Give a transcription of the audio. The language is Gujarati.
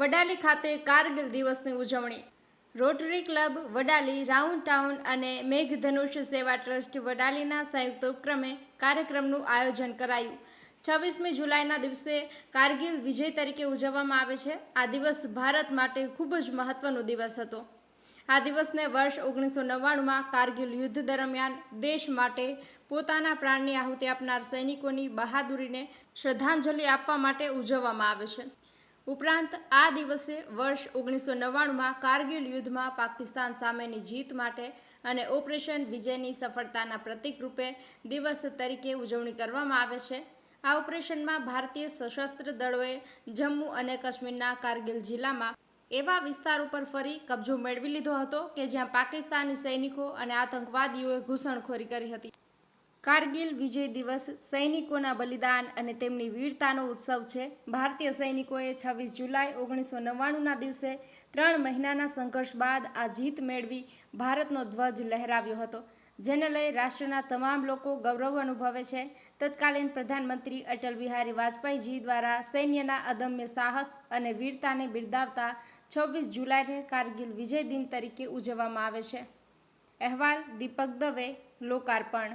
વડાલી ખાતે કારગિલ દિવસની ઉજવણી. Rotary club, Vadali, round town અને મેઘધનુષ સેવા ટ્રસ્ટ વડાલીના સંયુક્ત ઉપક્રમે કાર્યક્રમનું આયોજન કરાયું. છવ્વીસમી જુલાઈના દિવસે કારગિલ વિજય તરીકે ઉજવવામાં આવે છે. આ દિવસ ભારત માટે ખૂબ જ મહત્વનો દિવસ હતો. આ દિવસને વર્ષ ઓગણીસો નવ્વાણુંમાં કારગિલ યુદ્ધ દરમિયાન દેશ માટે પોતાના પ્રાણની આહુતિ આપનાર સૈનિકોની બહાદુરીને શ્રદ્ધાંજલિ આપવા માટે ઉજવવામાં આવે છે. ઉપરાંત આ દિવસે વર્ષ ઓગણીસો નવ્વાણુંમાં કારગિલ યુદ્ધમાં પાકિસ્તાન સામેની જીત માટે અને ઓપરેશન વિજયની સફળતાના પ્રતીક રૂપે દિવસ તરીકે ઉજવણી કરવામાં આવે છે. આ ઓપરેશનમાં ભારતીય સશસ્ત્ર દળોએ જમ્મુ અને કાશ્મીરના કારગિલ જિલ્લામાં એવા વિસ્તાર ઉપર ફરી કબજો મેળવી લીધો હતો કે જ્યાં પાકિસ્તાની સૈનિકો અને આતંકવાદીઓએ ઘૂસણખોરી કરી હતી. કારગિલ વિજય દિવસ સૈનિકોના બલિદાન અને તેમની વીરતાનો ઉત્સવ છે. ભારતીય સૈનિકોએ છવ્વીસ જુલાઈ ઓગણીસો નવ્વાણુંના દિવસે ત્રણ મહિનાના સંઘર્ષ બાદ આ જીત મેળવી ભારતનો ધ્વજ લહેરાવ્યો હતો, જેને લઈ રાષ્ટ્રના તમામ લોકો ગૌરવ અનુભવે છે. તત્કાલીન પ્રધાનમંત્રી અટલ બિહારી વાજપેયીજી દ્વારા સૈન્યના અદમ્ય સાહસ અને વીરતાને બિરદાવતા છવ્વીસ જુલાઈને કારગિલ વિજય દિન તરીકે ઉજવવામાં આવે છે. અહેવાલ દીપક દવે, લોકાર્પણ.